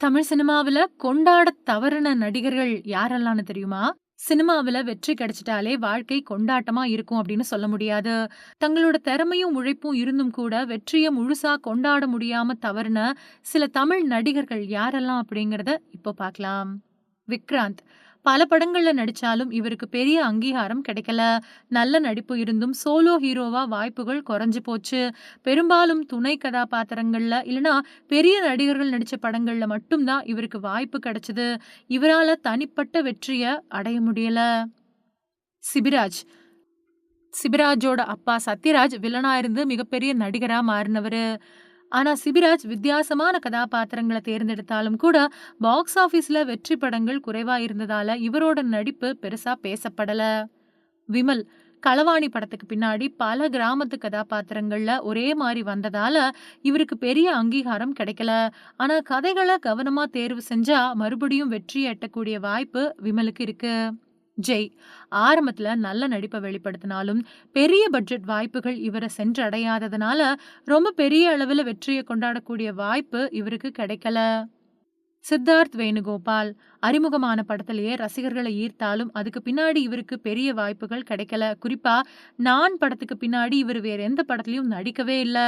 தமிழ் சினிமாவுல கொண்டாடத் தவறுன நடிகர்கள் யாரெல்லாம்னு தெரியுமா? சினிமாவுல வெற்றி கிடைச்சிட்டாலே வாழ்க்கை கொண்டாட்டமா இருக்கும் அப்படின்னு சொல்ல முடியாது. தங்களோட திறமையும், உழைப்பும் இருந்தும் கூட வெற்றியை முழுசா கொண்டாட முடியாம தவறுன சில தமிழ் நடிகர்கள் யாரெல்லாம் அப்படிங்கிறத இப்போ பார்க்கலாம். விக்ராந்த் பல படங்கள்ல நடிச்சாலும் இவருக்கு பெரிய அங்கீகாரம் கிடைக்கல. நல்ல நடிப்பு இருந்தும் சோலோ ஹீரோவா வாய்ப்புகள் குறைஞ்சு போச்சு. பெரும்பாலும் துணை கதாபாத்திரங்கள்ல இல்லைனா பெரிய நடிகர்கள் நடிச்ச படங்கள்ல மட்டும் தான் இவருக்கு வாய்ப்பு கிடைச்சது. இவரால தனிப்பட்ட வெற்றியை அடைய முடியல. சிபிராஜ் சிபிராஜோட அப்பா சத்யராஜ் வில்லனா இருந்து மிகப்பெரிய நடிகரா மாறினவர் ஆனா சிபிராஜ் வித்தியாசமான கதாபாத்திரங்களை தேர்ந்தெடுத்தாலும் கூட பாக்ஸ் ஆபீஸ்ல வெற்றி படங்கள் குறைவா இருந்ததால இவரோட நடிப்பு பெருசா பேசப்படல. விமல் களவாணி படத்துக்கு பின்னாடி பல கிராமத்து கதாபாத்திரங்கள்ல ஒரே மாதிரி வந்ததால இவருக்கு பெரிய அங்கீகாரம் கிடைக்கல. ஆனா கதைகளை கவனமா தேர்வு செஞ்சா மறுபடியும் வெற்றி எட்டக்கூடிய வாய்ப்பு விமலுக்கு இருக்கு. ஜெய் ஆரம்பத்துல நல்ல நடிப்ப வெளிப்படுத்தினாலும் பெரிய பட்ஜெட் வாய்ப்புகள் இவர சென்றடையாததுனால ரொம்ப பெரிய அளவுல வெற்றியை கொண்டாடக்கூடிய வாய்ப்பு இவருக்கு கிடைக்கல. சித்தார்த் வேணுகோபால் அறிமுகமான படத்திலேயே ரசிகர்களை ஈர்த்தாலும் அதுக்கு பின்னாடி இவருக்கு பெரிய வாய்ப்புகள் கிடைக்கல. குறிப்பா நான் படத்துக்கு பின்னாடி இவரு வேற எந்த படத்துலயும் நடிக்கவே இல்ல.